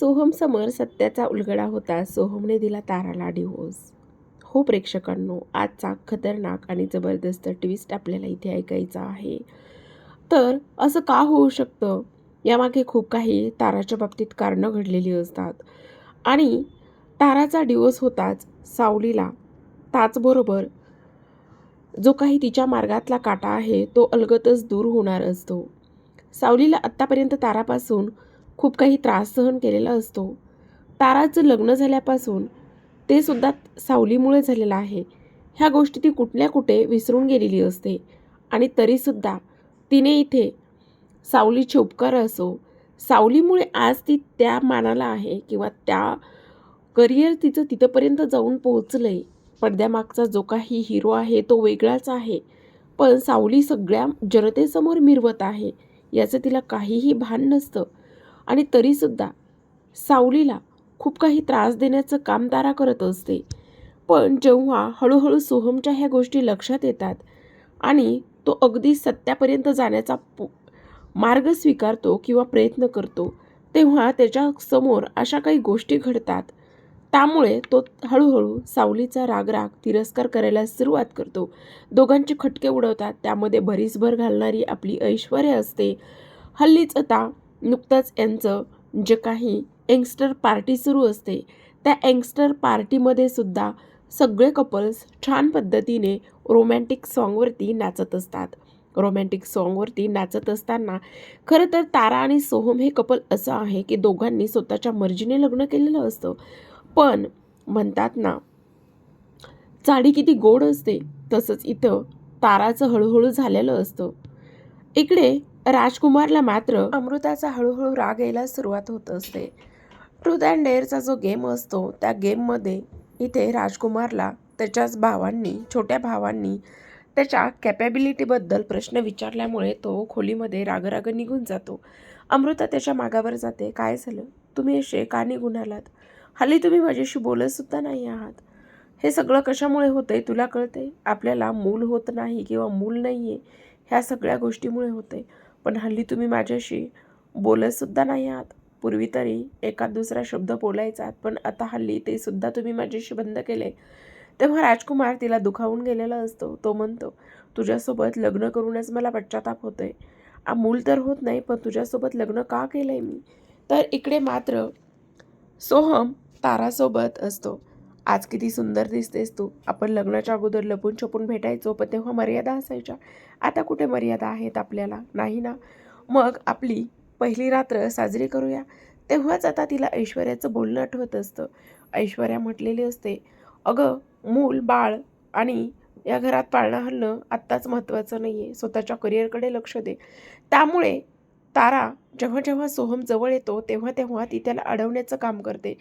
सोहम समोर सत्याचा उलगडा होता. सोहमने दिला ताराला डिवोर्स हो प्रेक्षकांनो आजचा खतरनाक आणि जबरदस्त ट्विस्ट आपल्याला इथे ऐकायचा आहे. तर असं का होऊ शकतं? यामागे खूप काही ताराच्या बाबतीत कारणं घडलेली असतात. आणि ताराचा डिवोर्स होताच सावलीला. त्याचबरोबर जो काही तिच्या मार्गातला काटा आहे तो अलगतच दूर होणार असतो. सावलीला आत्तापर्यंत तारापासून खूप काही त्रास सहन केलेला असतो. ताराचं लग्न झाल्यापासून ते सुद्धा सावलीमुळे झालेलं आहे. ह्या गोष्टी ती कुठल्या कुठे विसरून गेलेली असते. आणि तरीसुद्धा तिने इथे सावलीचे उपकार असो सावलीमुळे आज ती त्या मानाला आहे किंवा त्या करिअर तिचं तिथंपर्यंत जाऊन पोहोचलं आहे पडद्यामागचा जो काही हिरो आहे तो वेगळाच आहे. पण सावली सगळ्या जनतेसमोर मिरवत आहे. याचं तिला काहीही भान नसतं. आणि तरीसुद्धा सावलीला खूप काही त्रास देण्याचं काम तारा करत असते. पण जेव्हा हळूहळू सोहमच्या ह्या गोष्टी लक्षात येतात आणि तो अगदी सत्यापर्यंत जाण्याचा पु मार्ग स्वीकारतो किंवा प्रयत्न करतो तेव्हा त्याच्यासमोर अशा काही गोष्टी घडतात. त्यामुळे तो हळूहळू सावलीचा रागराग तिरस्कार करायला सुरुवात करतो. दोघांचे खटके उडवतात त्यामध्ये भरीसभर घालणारी आपली ऐश्वर्या असते. हल्लीच आता नुकतंच यांचं जे काही यंगस्टर पार्टी सुरू असते त्या यंगस्टर पार्टीमध्ये सुद्धा सगळे कपल्स छान पद्धतीने रोमॅन्टिक सॉन्गवरती नाचत असतात. रोमॅन्टिक सॉन्गवरती नाचत असताना खरं तर तारा आणि सोहम हे कपल असं आहे की दोघांनी स्वतःच्या मर्जीने लग्न केलेलं असतं. पण म्हणतात ना चाडी किती गोड असते तसंच इथं ताराचं हळूहळू झालेलं असतं. इकडे राजकुमारला मात्र अमृताचा हळूहळू राग यायला सुरुवात होत असते. ट्रूथ अँड डेअरचा जो गेम असतो त्या गेममध्ये इथे राजकुमारला त्याच्याच भावांनी छोट्या भावांनी त्याच्या कॅपॅबिलिटीबद्दल प्रश्न विचारल्यामुळे तो खोलीमध्ये रागराग निघून जातो. अमृता त्याच्या मागावर जाते. काय झालं? तुम्ही असे का निघून आलात? हल्ली तुम्ही माझ्याशी बोलतसुद्धा नाही आहात. हे सगळं कशामुळे होतंय तुला कळतंय? आपल्याला मूल होत नाही किंवा मूल नाही आहे ह्या सगळ्या गोष्टीमुळे होते पण हल्ली तुम्ही माझ्याशी बोलतसुद्धा नाही आहात. पूर्वी तरी एखाद दुसरा शब्द बोलायचा पण आता हल्ली ते सुद्धा तुम्ही माझ्याशी बंद केले. तेव्हा राजकुमार तिला दुखावून गेलेला असतो. तो म्हणतो तुझ्यासोबत लग्न करूनच मला पश्चाताप होतोय. आ मूल तर होत नाही पण तुझ्यासोबत लग्न का केलं आहे मी? तर इकडे मात्र सोहम तारासोबत असतो. आज किती सुंदर दिसतेस तू. आपण लग्नाच्या अगोदर लपून छपून भेटायचो पण तेव्हा मर्यादा असायच्या. आता कुठे मर्यादा आहेत आपल्याला? नाही ना? मग आपली पहिली रात्र साजरी करूया. तेव्हाच आता तिला ऐश्वर्याचं बोलणं आठवत असतं. ऐश्वर्या म्हटलेली असते अगं मूल बाळ आणि या घरात पाळणं हलणं आत्ताच महत्त्वाचं नाही आहे स्वतःच्या करिअरकडे लक्ष दे. त्यामुळे तारा जेव्हा जेव्हा सोहम जवळ येतो तेव्हा तेव्हा ती त्याला अडवण्याचं काम करते.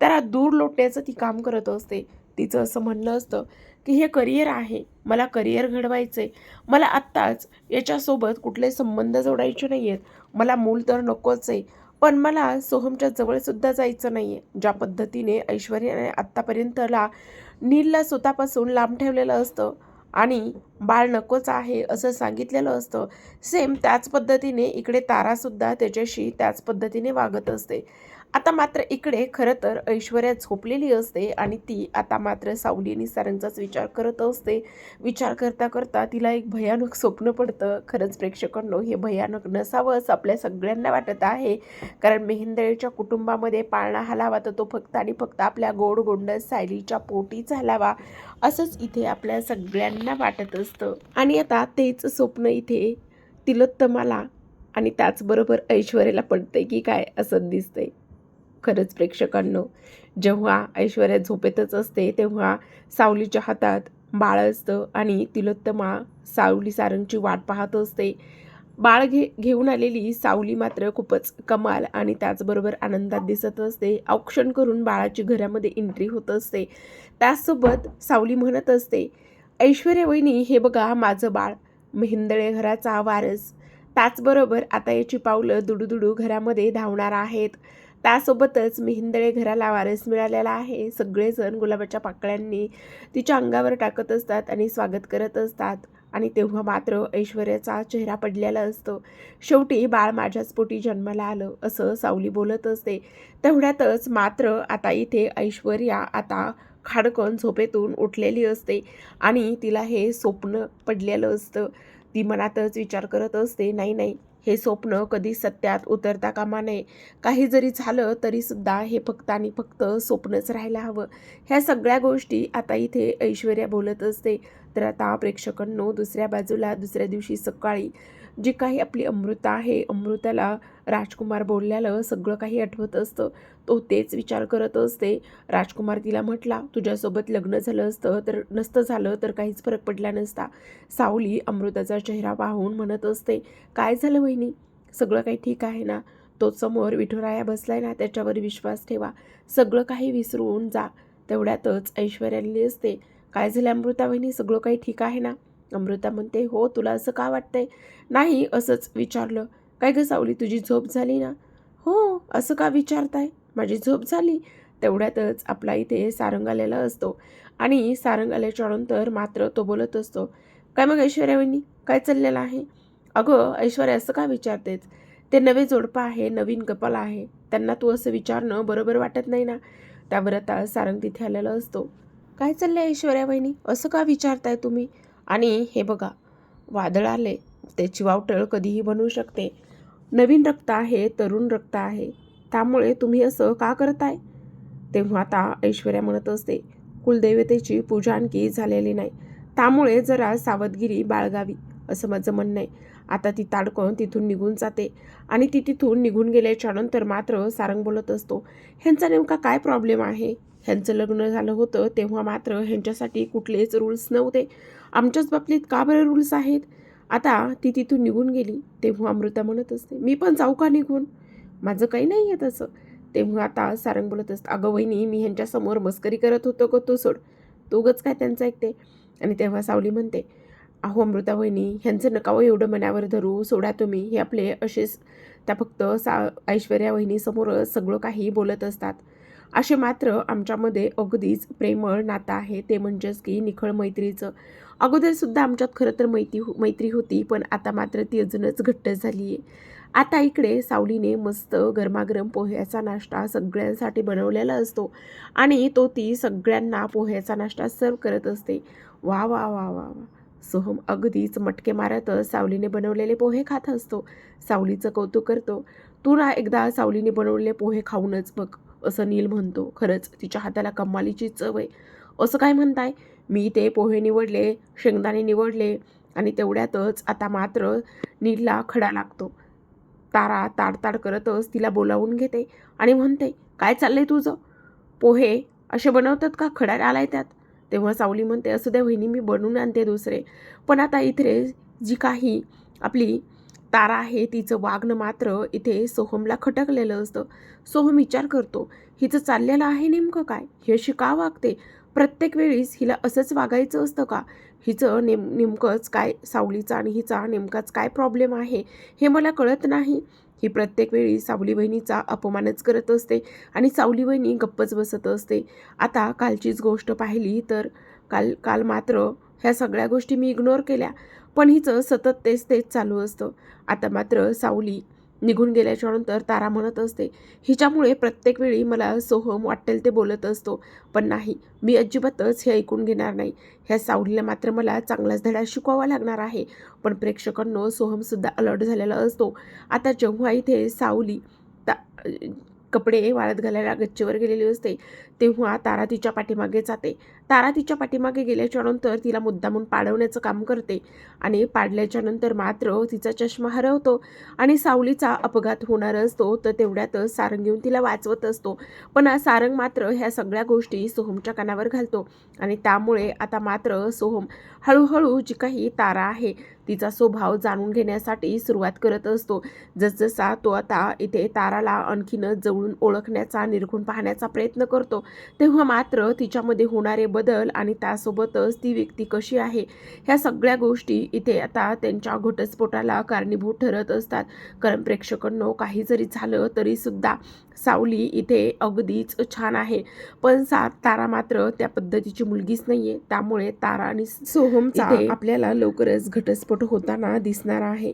त्याला दूर लोटण्याचं ती काम करत असते. तिचं असं म्हणणं असतं की हे करिअर आहे. मला करिअर घडवायचं आहे मला आत्ताच याच्यासोबत कुठले संबंध जोडायचे नाही आहेत मला मूल तर नकोच आहे पण मला सोहमच्या जवळसुद्धा जायचं नाही आहे ज्या पद्धतीने ऐश्वर्याने आत्तापर्यंतला नीलला स्वतःपासून लांब ठेवलेलं असतं आणि बाळ नकोच आहे असं सांगितलेलं असतं. सेम त्याच पद्धतीने इकडे तारासुद्धा त्याच्याशी त्याच पद्धतीने वागत असते. आता मात्र इकडे खरं तर ऐश्वर्या झोपलेली असते आणि ती आता मात्र सावली आणि विचार करत असते. विचार करता करता तिला एक भयानक स्वप्न पडतं. खरंच प्रेक्षकांनो हे भयानक नसावंच आपल्या सगळ्यांना वाटत आहे. कारण मेहिंदळेच्या कुटुंबामध्ये पाळणा हलावा तर तो फक्त आणि फक्त आपल्या गोड गोंड सायलीच्या पोटीच हलावा असंच इथे आपल्या सगळ्यांना वाटत असतं. आणि आता तेच स्वप्न इथे तिलोत्तमाला आणि त्याचबरोबर ऐश्वर्याला पडतंय की काय असं दिसतंय. खरंच प्रेक्षकांनो जेव्हा ऐश्वर्या झोपेतच असते तेव्हा सावलीच्या हातात बाळ असतं आणि तिलोत्तमा सावली सारंगची वाट पाहत असते. बाळ घे घेऊन आलेली सावली मात्र खूपच कमाल आणि त्याचबरोबर आनंदात दिसत असते. औक्षण करून बाळाची घरामध्ये एंट्री होत असते. त्याचसोबत सावली म्हणत असते ऐश्वर्या वहिनी हे बघा माझं बाळ. मेहिंदळे घराचा वारस. त्याचबरोबर आता याची पावलं दुडूदुडू घरामध्ये धावणार आहेत. त्यासोबतच मिहिंदळे घराला वारस मिळालेला आहे. सगळेजण गुलाबाच्या पाकळ्यांनी तिच्या अंगावर टाकत असतात आणि स्वागत करत असतात. आणि तेव्हा मात्र ऐश्वर्याचा चेहरा पडलेला असतो. शेवटी बाळ माझ्याच पोटी जन्माला आलं असं सावली बोलत असते. तेवढ्यातच मात्र आता इथे ऐश्वर्या आता खाडकन झोपेतून उठलेली असते आणि तिला हे स्वप्न पडलेलं असतं. ती मनातच विचार करत असते नाही नाही हे स्वप्न कधी सत्यात उतरता कामा नये. काही जरी झालं तरीसुद्धा हे फक्त आणि फक्त स्वप्नच राहायला हवं. ह्या सगळ्या गोष्टी आता इथे ऐश्वर्या बोलत असते. तर आता प्रेक्षकांनो दुसऱ्या बाजूला दुसऱ्या दिवशी सकाळी जी काही आपली अमृता आहे अमृताला राजकुमार बोलल्यालं सगळं काही आठवत असतं. तो तेच विचार करत असते. राजकुमार तिला म्हटला तुझ्यासोबत लग्न झालं असतं तर नसतं झालं तर काहीच फरक पडला नसता सावली अमृताचा चेहरा पाहून म्हणत असते काय झालं वहिनी? सगळं काही ठीक आहे ना? तो समोर विठुराया बसलाय ना त्याच्यावर विश्वास ठेवा. सगळं काही विसरून जा. तेवढ्यातच ऐश्वर्याली असते काय झालं अमृता वहिनी? सगळं काही ठीक आहे ना? अमृता म्हणते हो तुला असं का वाटतंय? नाही असंच विचारलं. काय गं सावली तुझी झोप झाली ना? हो असं का विचारताय? माझी झोप झाली. तेवढ्यातच आपला इथे सारंग आलेला असतो आणि सारंग आल्याच्यानंतर मात्र तो बोलत असतो काय मग ऐश्वर्यावहिनी काय चाललेलं आहे? अगं ऐश्वर्या असं का विचारतेच ते नवे जोडपं आहे नवीन कपल आहे. त्यांना तू असं विचारणं बरोबर वाटत नाही ना? त्यावर आता सारंग तिथे आलेला असतो. काय चाललं आहे ऐश्वर्या वहिनी असं का विचारताय तुम्ही? आणि हे बघा वादळ आले. त्याची वावटळ कधीही बनवू शकते. नवीन रक्त आहे तरुण रक्त आहे. त्यामुळे तुम्ही असं का करताय? तेव्हा आता ऐश्वर्या म्हणत असते कुलदेवतेची पूजा आणखी झालेली नाही. त्यामुळे जरा सावधगिरी बाळगावी असं माझं म्हणणं आहे. आता ती ताडकन तिथून निघून जाते आणि ती तिथून निघून गेल्याच्यानंतर मात्र सारंग बोलत असतो ह्यांचा नेमका काय प्रॉब्लेम आहे? ह्यांचं लग्न झालं होतं तेव्हा मात्र ह्यांच्यासाठी कुठलेच रूल्स नव्हते. आमच्याच बाबतीत का बरं रूल्स आहेत? आता ती तिथून निघून गेली तेव्हा अमृता म्हणत असते मी पण जाऊ का निघून? माझं काही नाही आहे तसं. तेव्हा आता सारंग बोलत असतं अगं वहिनी मी ह्यांच्यासमोर मस्करी करत होतो का तो सोड? तोगच काय त्यांचं ऐकते? आणि तेव्हा सावली म्हणते अहो अमृता वहिनी ह्यांचं नकावं एवढं मनावर धरू सोडा तुम्ही हे आपले असेच त्या फक्त सा ऐश्वर्या वहिनीसमोरच सगळं काही बोलत असतात. असे मात्र आमच्यामध्ये अगदीच प्रेमळ नातं आहे. ते म्हणजेच की निखळ मैत्रीचं. अगोदरसुद्धा आमच्यात खरं तर मैत्री हो, मैत्री होती पण आता मात्र ती अजूनच घट्ट झाली आहे आता इकडे सावलीने मस्त गरमागरम पोह्याचा नाश्ता सगळ्यांसाठी बनवलेला असतो आणि तो ती सगळ्यांना पोह्याचा नाश्ता सर्व करत असते. वा वा वा वा वा. सोहम अगदीच मटके मारतच सावलीने बनवलेले पोहे खात असतो. सावलीचं कौतुक करतो. तू ना एकदा सावलीने बनवलेले पोहे खाऊनच बघ. असं नील म्हणतो. खरंच तिच्या हाताला कमालीची चव आहे. असं काय म्हणताय? मी ते पोहे निवडले शेंगदाणे निवडले आणि तेवढ्यातच आता मात्र नीलला खडा लागतो. तारा ताडताड करतच तिला बोलावून घेते आणि म्हणते काय चाललंय तुझं? पोहे असे बनवतात का? खडा आलाय त्यात. तेव्हा सावली म्हणते असं द्या वहिनी मी बनवून आणते दुसरे. पण आता इथे जी काही आपली तारा आहे तिचं वागणं मात्र इथे सोहमला खटकलेलं असतं. सोहम विचार करतो हिचं चाललेलं आहे नेमकं काय? हे अशी का वागते? प्रत्येक वेळीस हिला असंच वागायचं असतं का? हिचं नेम नेमकंच काय सावलीचा आणि हिचा नेमकाच काय प्रॉब्लेम आहे हे मला कळत नाही. ही प्रत्येक वेळी सावली बहिणीचा अपमानच करत असते आणि सावली बहिणी गप्पच बसत असते. आता कालचीच गोष्ट पाहिली तर काल काल मात्र ह्या सगळ्या गोष्टी मी इग्नोर केल्या. पण हिचं सतत तेच तेच चालू असतं. आता मात्र सावली निघून गेल्याच्यानंतर तारा म्हणत असते हिच्यामुळे प्रत्येक वेळी मला सोहम वाटेल ते बोलत असतो पण नाही मी अजिबातच हे ऐकून घेणार नाही. ह्या सावलीला मात्र मला चांगलाच धडा शिकवावा लागणार आहे. पण प्रेक्षकांनो सोहमसुद्धा अलर्ट झालेला असतो. आता जेव्हा इथे सावली ता कपडे वाळत घालायला गच्चीवर गेलेली असते तेव्हा तारा तिच्या पाठीमागे जाते. तारा तिच्या पाठीमागे गेल्याच्यानंतर तिला मुद्दामून पाडवण्याचं काम करते आणि पाडल्याच्यानंतर मात्र तिचा चष्मा हरवतो आणि सावलीचा अपघात होणार असतो तर तेवढ्यातच सारंग घेऊन तिला वाचवत असतो. पण सारंग मात्र ह्या सगळ्या गोष्टी सोहमच्या कानावर घालतो आणि त्यामुळे आता मात्र सोहम हळूहळू जी काही तारा आहे तिचा स्वभाव जाणून घेण्यासाठी सुरुवात करत असतो. जसजसा तो आता इथे ताराला आणखीनच जवळून ओळखण्याचा निरखून पाहण्याचा प्रयत्न करतो तेव्हा मात्र तिच्यामध्ये होणारे बदल आणि त्यासोबतच ती व्यक्ती कशी आहे ह्या सगळ्या गोष्टी इथे आता त्यांच्या घटस्फोटाला कारणीभूत ठरत असतात. कारण प्रेक्षकांनो काही जरी झालं तरीसुद्धा सावली इथे अगदीच छान आहे. पण सा तारा मात्र त्या पद्धतीची मुलगीच नाहीये. त्यामुळे तारा आणि सोहमचा आपल्याला लवकरच घटस्फोट होताना दिसणार आहे.